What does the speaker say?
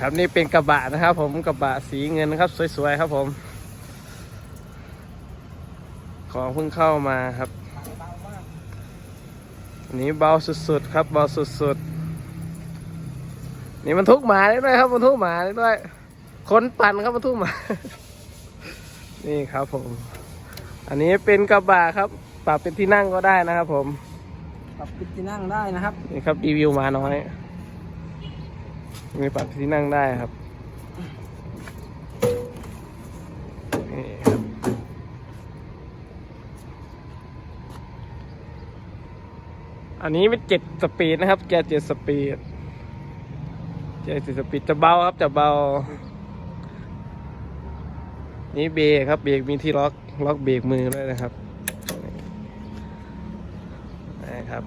ครับนี่เป็นกระบะนะครับ ผมกระบะสีเงินนะครับ สวยๆครับผม ของเพิ่งเข้ามาครับเบามากอันนี้เบาสุดๆครับเบาสุดๆนี่มันทุกหมาได้ด้วยครับมันทุกหมาได้ด้วยคนปั่นครับมันทุกหมา นี่ครับผม อันนี้เป็นกระบะครับ ปรับเป็นที่นั่งก็ได้นะครับ ผมปรับปิดที่นั่งได้นะครับนี่ครับรีวิวมาน้อย มีปรับที่นั่งได้ครับนี่ครับ อันนี้เป็นเจ็ดสปีดนะครับ แกเจ็ดสปีดเจ็ดสปีดจะเบาครับจะเบา นี่เบรกครับเบรกมีที่ล็อกล็อกเบรกมือด้วยนะครับนะครับ